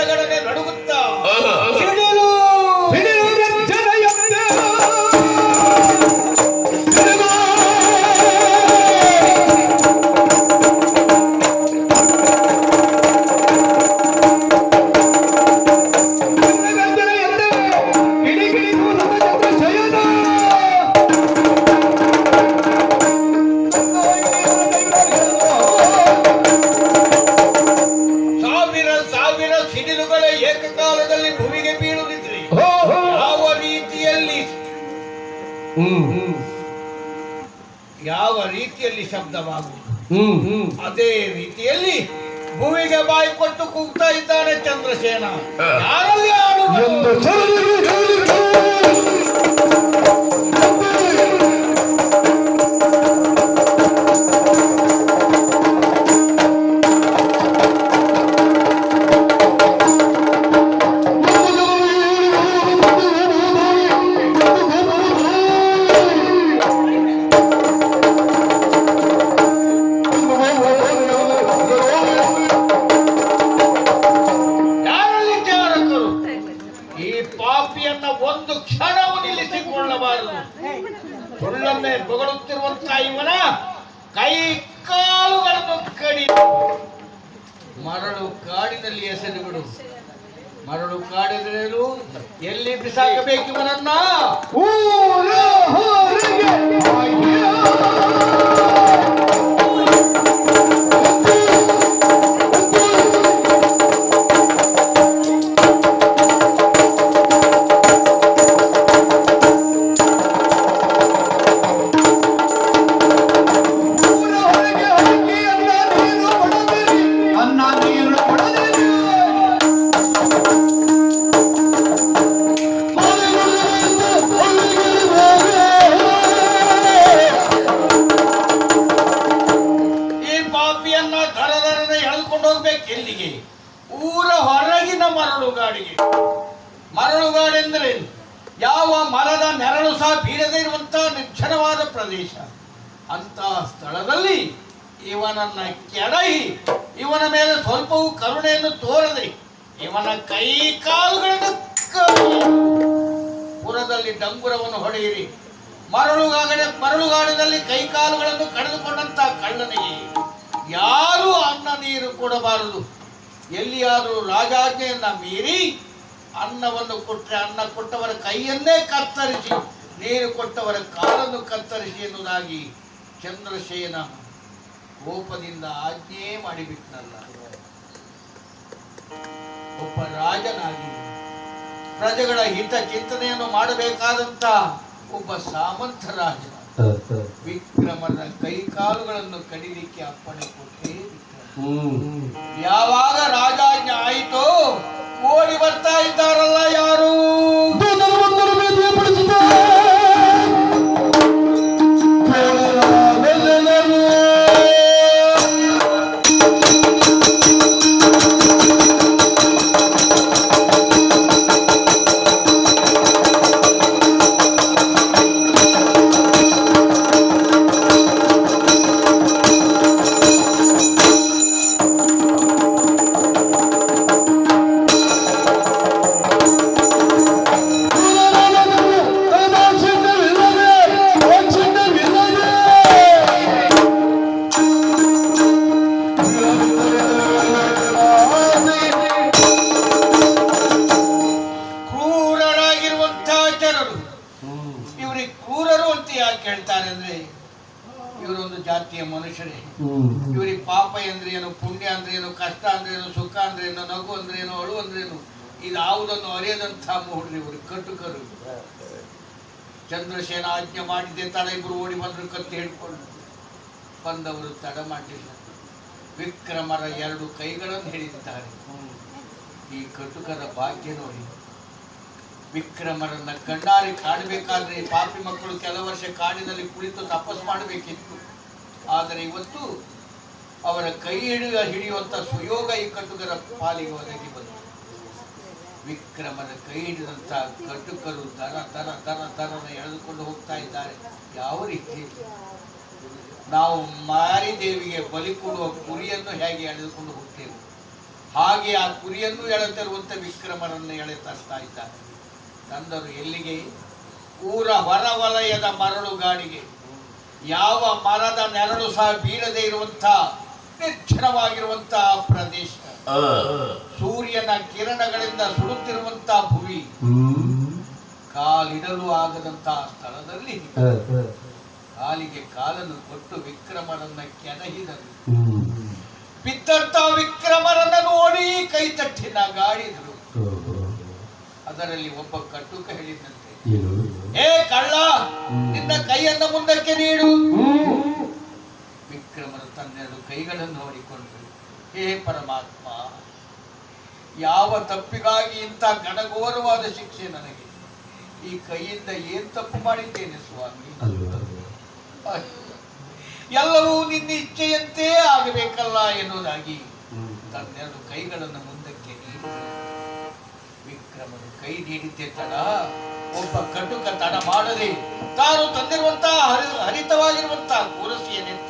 ಗಡಗಡನೆ ನಡುಗುತ್ತಾ ಯಾವ ರೀತಿಯಲ್ಲಿ ಶಬ್ದವಾಗುವುದು? ಅದೇ ರೀತಿಯಲ್ಲಿ ಭೂಮಿಗೆ ಬಾಯಿ ಕೊಟ್ಟು ಕೂಗ್ತಾ ಇದ್ದಾನೆ ಚಂದ್ರಸೇನ. ಯಾರಲ್ಲಿ ನಿಲ್ಲಿಸಿಕೊಳ್ಳಬಾರದು ಸುಳ್ಳನ್ನೇ ಬೊಗಳುತ್ತಿರುವಂತಹ ಇವನ ಕೈ ಕಾಲುಗಳನ್ನು ಕಡಿ ಮರಳು ಕಾಡಿನಲ್ಲಿ ಎಸೆದು ಬಿಡು. ಮರಳು ಕಾಡಿದ್ರೇನು ಎಲ್ಲಿ ಬಿಸಾಕಬೇಕು ಇವನನ್ನ? ಎಲ್ಲಿಗೆ ಊರ ಹೊರಗಿನ ಮರಳುಗಾಡಿಗೆ. ಮರಳುಗಾಡೆಂದರೆ ಯಾವ ಮರದ ನೆರಳು ಸಹ ಬೀಳದೇ ಇರುವಂತಹ ನಿರ್ಜನವಾದ ಪ್ರದೇಶ. ಅಂತಹ ಸ್ಥಳದಲ್ಲಿ ಇವನನ್ನ ಕೆಡಹಿ, ಇವನ ಮೇಲೆ ಸ್ವಲ್ಪವೂ ಕರುಣೆಯನ್ನು ತೋರದೆ ಇವನ ಕೈ ಕಾಲುಗಳನ್ನು ಪುರದಲ್ಲಿ ಡಂಗುರವನ್ನು ಹೊಡೆಯಿರಿ. ಮರಳುಗಾಗಡೆ ಮರಳುಗಾಡಿನಲ್ಲಿ ಕೈ ಕಾಲುಗಳನ್ನು ಕಳೆದುಕೊಂಡಂತಹ ಕಳ್ಳನಿಗೆ ನೀರು ಕೊಡಬಾರದು ಎಲ್ಲಿಯಾದರೂ ರಾಜಾಜ್ಞೆಯನ್ನ ಮೀರಿ ಅನ್ನವನ್ನು ಕೊಟ್ಟರೆ ಅನ್ನ ಕೊಟ್ಟವರ ಕೈಯನ್ನೇ ಕತ್ತರಿಸಿ ನೀರು ಕೊಟ್ಟವರ ಕಾಲನ್ನು ಕತ್ತರಿಸಿ ಎನ್ನುವುದಾಗಿ ಚಂದ್ರಸೇನ ಕೋಪದಿಂದ ಆಜ್ಞೆ ಮಾಡಿಬಿಟ್ಟನಲ್ಲ ಒಬ್ಬ ರಾಜನಾಗಿ ಪ್ರಜೆಗಳ ಹಿತ ಚಿಂತನೆಯನ್ನು ಮಾಡಬೇಕಾದಂತ ಒಬ್ಬ ಸಾಮಂತ ರಾಜ ವಿಕ್ರಮನ ಕೈಕಾಲುಗಳನ್ನು ಕಡಿಲಿಕ್ಕೆ ಅಪ್ಪಣೆ. ಯಾವಾಗ ರಾಜಾಜ್ಞೆ ಆಯಿತು ಓಡಿ ಬರ್ತಾ ಇದ್ದಾರಲ್ಲ ಜಾತಿಯ ಮನುಷ್ಯರೇ. ಇವರಿಗೆ ಪಾಪ ಅಂದ್ರೆ ಏನು ಪುಣ್ಯ ಅಂದ್ರೆ ಏನು ಕಷ್ಟ ಅಂದ್ರೆ ಏನು ಸುಖ ಅಂದ್ರೆ ಏನು ನಗು ಅಂದ್ರೆ ಏನು ಅಳು ಅಂದ್ರೆ ಏನು ಇದಾವುದನ್ನು ಅರಿಯದಂತಹ ಮೂಡ್ರಿ ಇವರು ಕಟುಕರು. ಚಂದ್ರಸೇನ ಆಜ್ಞೆ ಮಾಡಿದ್ದೆ ತಡ ಇಬ್ಬರು ಓಡಿ ಬಂದ್ರು ಕತ್ತಿ ಹಿಡ್ಕೊಂಡು. ಬಂದವರು ತಡ ಮಾಡಿಲ್ಲ. ವಿಕ್ರಮರ ಎರಡು ಕೈಗಳನ್ನು ಹಿಡಿದಿದ್ದಾರೆ. ಈ ಕಟುಕರ ಭಾಗ್ಯ ನೋಡಿ. ವಿಕ್ರಮರನ್ನ ಕಣ್ಣಾರಿ ಕಾಣಬೇಕಾದ್ರೆ ಪಾಪಿ ಮಕ್ಕಳು ಕೆಲವು ವರ್ಷ ಕಾಡಿನಲ್ಲಿ ಕುಳಿತು ತಪಸ್ ಮಾಡಬೇಕಿತ್ತು. ಆದರೆ ಇವತ್ತು ಅವರ ಕೈ ಹಿಡಿಯ ಹಿಡಿಯುವಂತ ಸುಯೋಗ ಈ ಕಟುಕರ ಪಾಲಿಗೆ ಒದಗಿ ಬಂತು. ವಿಕ್ರಮನ ಕೈ ಹಿಡಿದಂತ ಕಟುಕರು ತರ ತರ ದರ, ದರನ ಎಳೆದುಕೊಂಡು ಹೋಗ್ತಾ ಇದ್ದಾರೆ. ಯಾವ ರೀತಿ? ನಾವು ಮಾರಿದೇವಿಗೆ ಬಲಿ ಕೊಡುವ ಕುರಿಯನ್ನು ಹೇಗೆ ಎಳೆದುಕೊಂಡು ಹೋಗ್ತೇವೆ? ಹಾಗೆ ಆ ಕುರಿಯನ್ನು ಎಳೆತರುವಂತ ವಿಕ್ರಮನನ್ನು ಎಳೆ ತರ್ತಾ ಇದ್ದಾರೆ. ತಂದರು ಎಲ್ಲಿಗೆ? ಊರ ಹೊರವಲಯದ ಮರಳು ಗಾಡಿಗೆ. ಯಾವ ಮರದ ನೆರಳು ಸಹ ಬೀಳದೆ ಇರುವಂತ ನಿರ್ಜನವಾಗಿರುವಂತಹ ಪ್ರದೇಶ. ಸೂರ್ಯನ ಕಿರಣಗಳಿಂದ ಸುಡುತ್ತಿರುವಂತ ಭುವಿ ಕಾಲಿಡಲು ಆಗದಂತಹ ಸ್ಥಳದಲ್ಲಿ ಕಾಲಿಗೆ ಕಾಲನ್ನು ಕೊಟ್ಟು ವಿಕ್ರಮರನ್ನ ಕೆದಹಿದರು. ಬಿದ್ದಂತ ವಿಕ್ರಮರನ್ನ ನೋಡಿ ಕೈ ತಟ್ಟಿನ ಗಾಡಿದರು ಅದರಲ್ಲಿ ಒಬ್ಬ ಕಟ್ಟುಕ ಹೇಳಿದಂತೆ ಏ ಕಳ್ಳ ನಿನ್ನ ಕೈಯನ್ನ ಮುಂದಕ್ಕೆ ನೀಡು. ಕೈಗಳನ್ನು ನೋಡಿಕೊಂಡು ಹೇ ಪರಮಾತ್ಮ ಯಾವ ತಪ್ಪಿಗಾಗಿ ಇಂಥ ಗಣಘೋರವಾದ ಶಿಕ್ಷೆ ನನಗೆ? ಈ ಕೈಯಿಂದ ಏನ್ ತಪ್ಪು ಮಾಡಿದ್ದೇನೆ ಸ್ವಾಮಿ? ಎಲ್ಲರೂ ಎಲ್ಲವೂ ನಿನ್ನ ಇಚ್ಛೆಯಂತೆ ಆಗಬೇಕಲ್ಲ ಎನ್ನುವುದಾಗಿ ತನ್ನೆರಡು ಕೈಗಳನ್ನು ಮುಂದಕ್ಕೆ ನೀಡಿ ವಿಕ್ರಮನು ಕೈ ನೀಡಿದ್ದೆ ತಡ ಒಬ್ಬ ಕಟುಕ ತಡ ಮಾಡದೆ ತಾನು ತಂದಿರುವಂತಹ ಹರಿ ಹರಿತವಾಗಿರುವಂತಹ ಕೂರಸಿಯನ್ನೆತ್ತಿ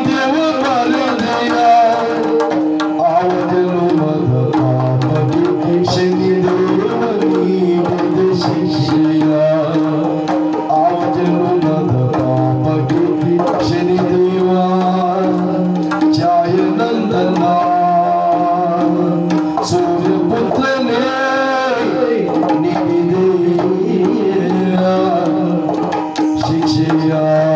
Yeah.